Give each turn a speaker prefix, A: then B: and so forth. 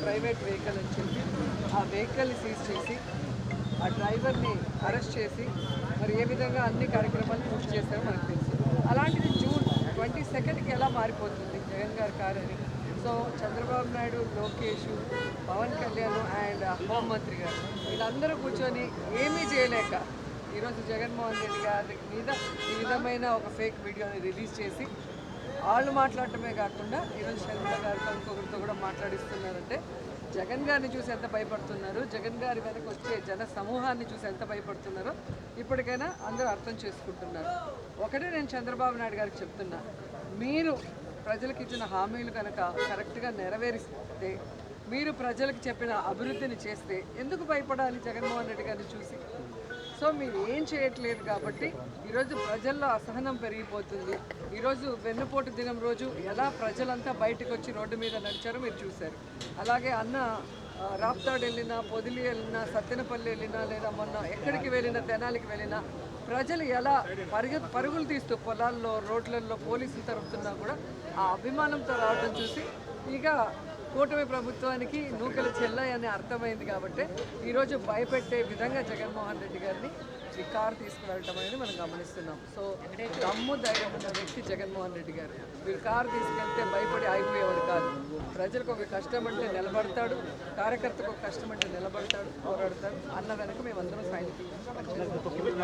A: Private vehicle అని చెప్పి ఆ వెహికల్ని సీజ్ చేసి ఆ డ్రైవర్ని అరెస్ట్ చేసి మరి ఏ విధంగా అన్ని కార్యక్రమాలు పూర్తి చేస్తారో మనకు తెలుసు. అలాంటిది జూన్ ట్వంటీ సెకండ్కి ఎలా మారిపోతుంది జగన్ గారి కారు అని? సో చంద్రబాబు నాయుడు లోకేష్ పవన్ కళ్యాణ్ అండ్ హోంమంత్రి గారు వీళ్ళందరూ కూర్చొని ఏమీ చేయలేక ఈరోజు జగన్మోహన్ రెడ్డి గారి మీద ఈ విధమైన ఒక ఫేక్ వీడియోని రిలీజ్ చేసి వాళ్ళు మాట్లాడటమే కాకుండా ఈరోజు షర్మిల గారితో ఇంకొకరితో కూడా మాట్లాడిస్తున్నారంటే జగన్ గారిని చూసి ఎంత భయపడుతున్నారు? జగన్ గారి వెనక వచ్చే జన సమూహాన్ని చూసి ఎంత భయపడుతున్నారో ఇప్పటికైనా అందరూ అర్థం చేసుకుంటున్నారు. ఒకటే నేను చంద్రబాబు నాయుడు గారికి చెప్తున్నా. మీరు ప్రజలకు ఇచ్చిన హామీలు కనుక కరెక్ట్గా నెరవేరిస్తే మీరు ప్రజలకు చెప్పిన అభివృద్ధిని చేస్తే ఎందుకు భయపడాలి జగన్మోహన్ రెడ్డి గారిని చూసి? సో మీరు ఏం చేయట్లేదు కాబట్టి ఈరోజు ప్రజల్లో అసహనం పెరిగిపోతుంది. ఈరోజు వెన్నుపోటు దినం రోజు ఎలా ప్రజలంతా బయటకు వచ్చి రోడ్డు మీద నడిచారో మీరు చూశారు. అలాగే అన్న ఆ, రాప్తాడు వెళ్ళినా పొదిలి వెళ్ళినా సత్తెనపల్లి వెళ్ళినా లేదా మొన్న ఎక్కడికి వెళ్ళినా తెనాలికి వెళ్ళినా ప్రజలు ఎలా పరుగు పరుగులు తీస్తూ పొలాల్లో రోడ్లలో పోలీసులు తరుపుతున్నా కూడా ఆ అభిమానంతో రావడం చూసి ఇక కూటమి ప్రభుత్వానికి నూకలు చెల్లాయి అని అర్థమైంది కాబట్టి ఈరోజు భయపెట్టే విధంగా జగన్మోహన్ రెడ్డి గారిని ఈ కారు తీసుకువెళ్ళటం అనేది మనం గమనిస్తున్నాం. సో దమ్ము ధైర్యం ఉన్న వ్యక్తి జగన్మోహన్ రెడ్డి గారు. మీరు కారు తీసుకెళ్తే భయపడి ఆగిపోయేవాడు కాదు. ప్రజలకు ఒక కష్టం అంటే నిలబడతాడు కార్యకర్తకు ఒక కష్టం అంటే నిలబడతాడు పోరాడతాడు అన్న వెనక మేమందరం సైనికులు.